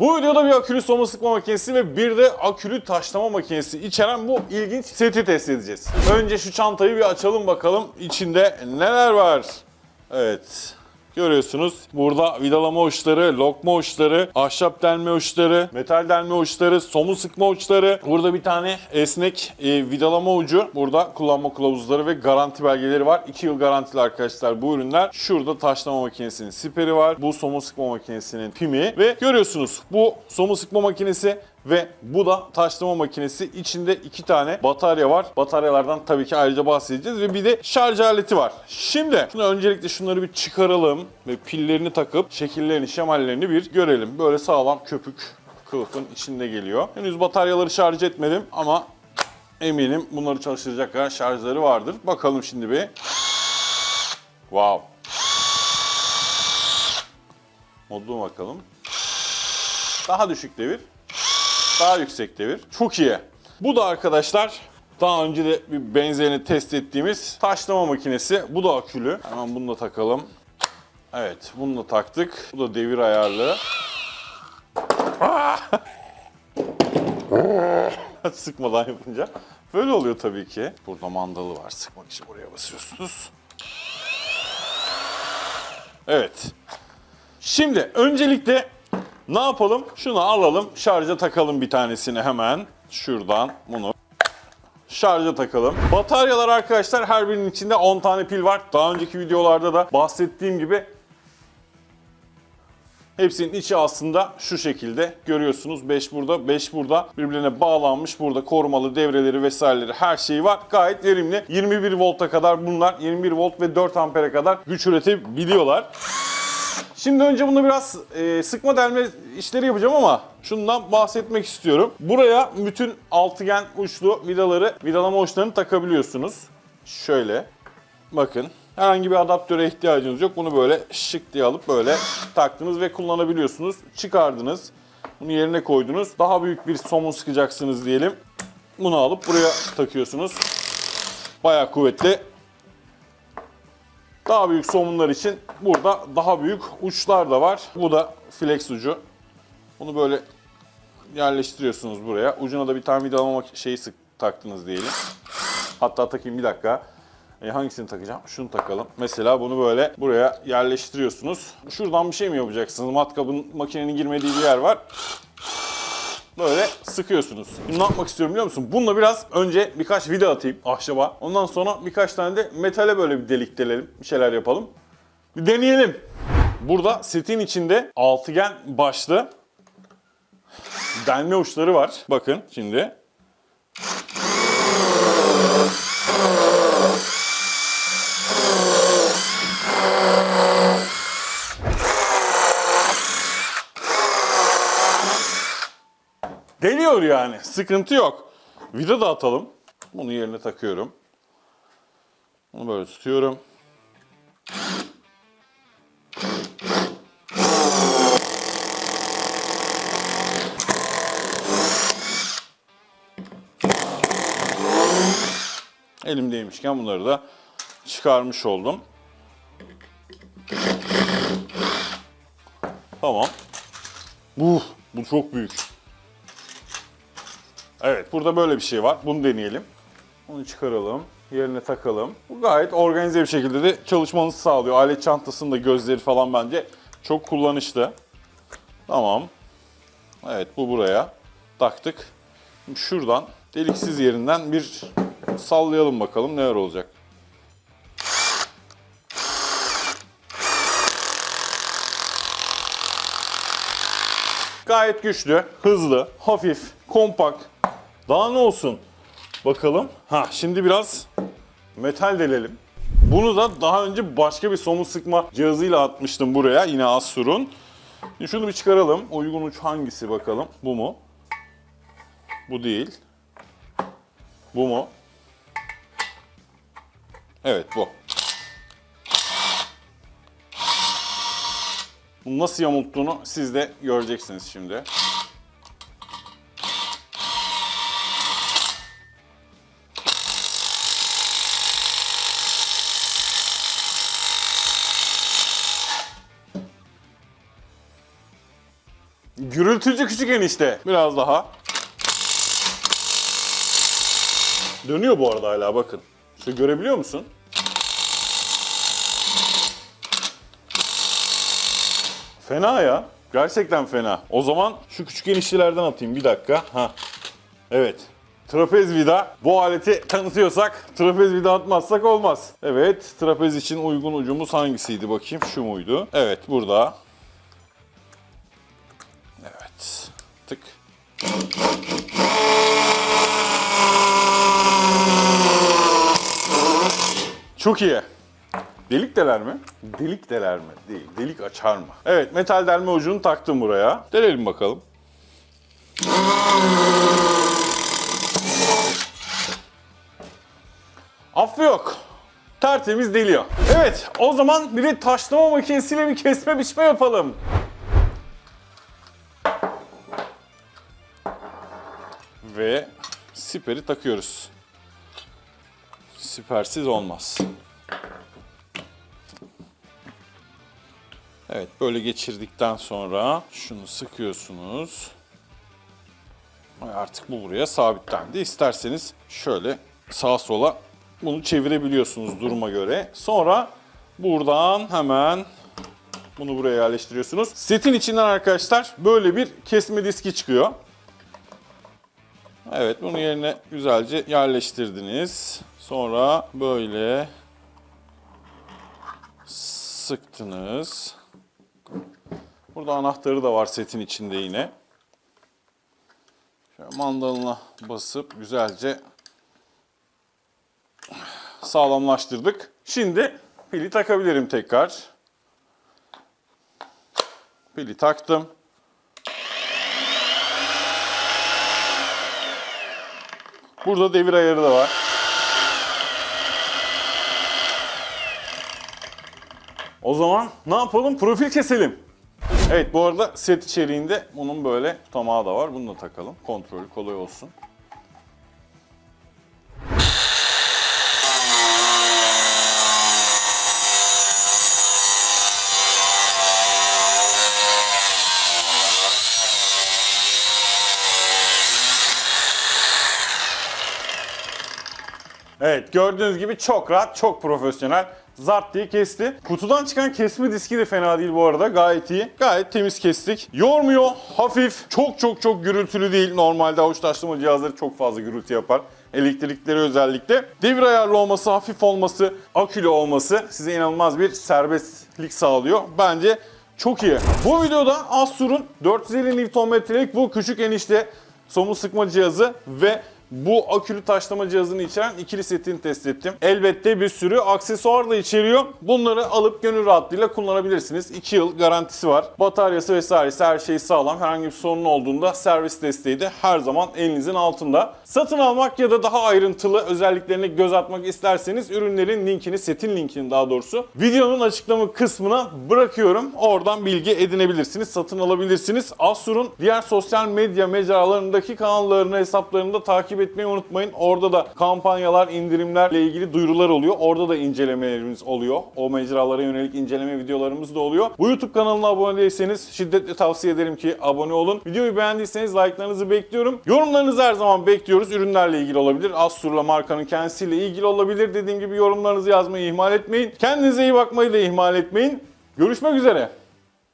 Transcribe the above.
Bu videoda bir akülü soma sıkma makinesi ve bir de akülü taşlama makinesi içeren bu ilginç seti test edeceğiz. Önce şu çantayı bir açalım bakalım içinde neler var. Evet. Görüyorsunuz burada vidalama uçları, lokma uçları, ahşap delme uçları, metal delme uçları, somu sıkma uçları. Burada bir tane esnek e, vidalama ucu. Burada kullanma kılavuzları ve garanti belgeleri var. 2 yıl garantili arkadaşlar bu ürünler. Şurada taşlama makinesinin siperi var. Bu somu sıkma makinesinin pimi. Ve görüyorsunuz bu somu sıkma makinesi ve bu da taşlama makinesi. İçinde iki tane batarya var. Bataryalardan tabii ki ayrıca bahsedeceğiz ve bir de şarj aleti var. Şimdi şunu öncelikle şunları bir çıkaralım ve pillerini takıp şekillerini, şemallerini bir görelim. Böyle sağlam köpük kılıfın içinde geliyor. Henüz bataryaları şarj etmedim ama eminim bunları çalıştıracak kadar şarjları vardır. Bakalım şimdi bir. Wow. Modlu bakalım. Daha düşük devir daha yüksek devir. Çok iyi. Bu da arkadaşlar daha önce de bir benzerini test ettiğimiz taşlama makinesi. Bu da akülü. Hemen bunu da takalım. Evet bunu da taktık. Bu da devir ayarlı. Ah! Sıkmadan yapınca. Böyle oluyor tabii ki. Burada mandalı var. Sıkmak için buraya basıyorsunuz. Evet. Şimdi öncelikle ne yapalım? Şunu alalım, şarja takalım bir tanesini hemen. Şuradan bunu şarja takalım. Bataryalar arkadaşlar her birinin içinde 10 tane pil var. Daha önceki videolarda da bahsettiğim gibi Hepsinin içi aslında şu şekilde görüyorsunuz. 5 burada, 5 burada. Birbirine bağlanmış. Burada korumalı devreleri vesaireleri her şeyi var. Gayet verimli. 21 volta kadar bunlar 21 volt ve 4 ampere kadar güç üretebiliyorlar. Şimdi önce bunu biraz e, sıkma delme işleri yapacağım ama şundan bahsetmek istiyorum. Buraya bütün altıgen uçlu vidaları, vidalama uçlarını takabiliyorsunuz. Şöyle. Bakın. Herhangi bir adaptöre ihtiyacınız yok. Bunu böyle şık diye alıp böyle taktınız ve kullanabiliyorsunuz. Çıkardınız. Bunu yerine koydunuz. Daha büyük bir somun sıkacaksınız diyelim. Bunu alıp buraya takıyorsunuz. Bayağı kuvvetli. Daha büyük somunlar için burada daha büyük uçlar da var. Bu da flex ucu. Bunu böyle yerleştiriyorsunuz buraya. Ucuna da bir tane vidalama şeyi sık taktınız diyelim. Hatta takayım bir dakika. E, hangisini takacağım? Şunu takalım. Mesela bunu böyle buraya yerleştiriyorsunuz. Şuradan bir şey mi yapacaksınız? Matkabın makinenin girmediği bir yer var. Böyle sıkıyorsunuz. Bunu ne yapmak istiyorum biliyor musun? Bununla biraz önce birkaç vida atayım ahşaba. Ondan sonra birkaç tane de metale böyle bir delik delelim. Bir şeyler yapalım. Bir deneyelim. Burada setin içinde altıgen başlı delme uçları var. Bakın şimdi. Deliyor yani. Sıkıntı yok. Vida da atalım. Bunu yerine takıyorum. Bunu böyle tutuyorum. Elimdeymişken bunları da çıkarmış oldum. Tamam. Bu, bu çok büyük. Evet, burada böyle bir şey var. Bunu deneyelim. Onu çıkaralım. Yerine takalım. Bu gayet organize bir şekilde de çalışmanızı sağlıyor. Alet çantasında gözleri falan bence çok kullanışlı. Tamam. Evet, bu buraya taktık. Şimdi şuradan deliksiz yerinden bir sallayalım bakalım neler olacak. Gayet güçlü, hızlı, hafif, kompakt. Daha ne olsun? Bakalım. Ha şimdi biraz metal delelim. Bunu da daha önce başka bir somun sıkma cihazıyla atmıştım buraya. Yine Asur'un. Şunu bir çıkaralım. Uygun uç hangisi bakalım. Bu mu? Bu değil. Bu mu? Evet bu. Bunu nasıl yamulttuğunu siz de göreceksiniz şimdi. Gürültücü küçük enişte. Biraz daha. Dönüyor bu arada hala bakın. Şu görebiliyor musun? Fena ya. Gerçekten fena. O zaman şu küçük eniştelerden atayım bir dakika. Ha. Evet. Trapez vida. Bu aleti tanıtıyorsak trapez vida atmazsak olmaz. Evet. Trapez için uygun ucumuz hangisiydi bakayım. Şu muydu? Evet burada. Çok iyi. Delik deler mi? Delik deler mi? Değil. Delik açar mı? Evet metal delme ucunu taktım buraya. Delelim bakalım. Affı yok. Tertemiz deliyor. Evet o zaman bir de taşlama makinesiyle bir kesme biçme yapalım. Ve siperi takıyoruz. Sipersiz olmaz. Evet böyle geçirdikten sonra şunu sıkıyorsunuz. Artık bu buraya sabitlendi. İsterseniz şöyle sağa sola bunu çevirebiliyorsunuz duruma göre. Sonra buradan hemen bunu buraya yerleştiriyorsunuz. Setin içinden arkadaşlar böyle bir kesme diski çıkıyor. Evet bunu yerine güzelce yerleştirdiniz. Sonra böyle sıktınız. Burada anahtarı da var setin içinde yine. Şöyle mandalına basıp güzelce sağlamlaştırdık. Şimdi pili takabilirim tekrar. Pili taktım. Burada devir ayarı da var. O zaman ne yapalım? Profil keselim. Evet bu arada set içeriğinde bunun böyle tutamağı da var. Bunu da takalım. Kontrolü kolay olsun. Evet gördüğünüz gibi çok rahat, çok profesyonel. Zart diye kesti. Kutudan çıkan kesme diski de fena değil bu arada. Gayet iyi. Gayet temiz kestik. Yormuyor. Hafif. Çok çok çok gürültülü değil. Normalde avuç taşlama cihazları çok fazla gürültü yapar. Elektrikleri özellikle. Devir ayarlı olması, hafif olması, akülü olması size inanılmaz bir serbestlik sağlıyor. Bence çok iyi. Bu videoda Asur'un 450 Nm'lik bu küçük enişte somun sıkma cihazı ve bu akülü taşlama cihazını içeren ikili setini test ettim. Elbette bir sürü aksesuar da içeriyor. Bunları alıp gönül rahatlığıyla kullanabilirsiniz. 2 yıl garantisi var. Bataryası vesairesi her şey sağlam. Herhangi bir sorun olduğunda servis desteği de her zaman elinizin altında. Satın almak ya da daha ayrıntılı özelliklerine göz atmak isterseniz ürünlerin linkini, setin linkini daha doğrusu videonun açıklama kısmına bırakıyorum. Oradan bilgi edinebilirsiniz, satın alabilirsiniz. Asur'un diğer sosyal medya mecralarındaki kanallarını, hesaplarını da takip etmeyi unutmayın. Orada da kampanyalar, indirimlerle ilgili duyurular oluyor. Orada da incelemelerimiz oluyor. O mecralara yönelik inceleme videolarımız da oluyor. Bu YouTube kanalına abone değilseniz şiddetle tavsiye ederim ki abone olun. Videoyu beğendiyseniz like'larınızı bekliyorum. Yorumlarınızı her zaman bekliyoruz. Ürünlerle ilgili olabilir. Asur'la markanın kendisiyle ilgili olabilir. Dediğim gibi yorumlarınızı yazmayı ihmal etmeyin. Kendinize iyi bakmayı da ihmal etmeyin. Görüşmek üzere.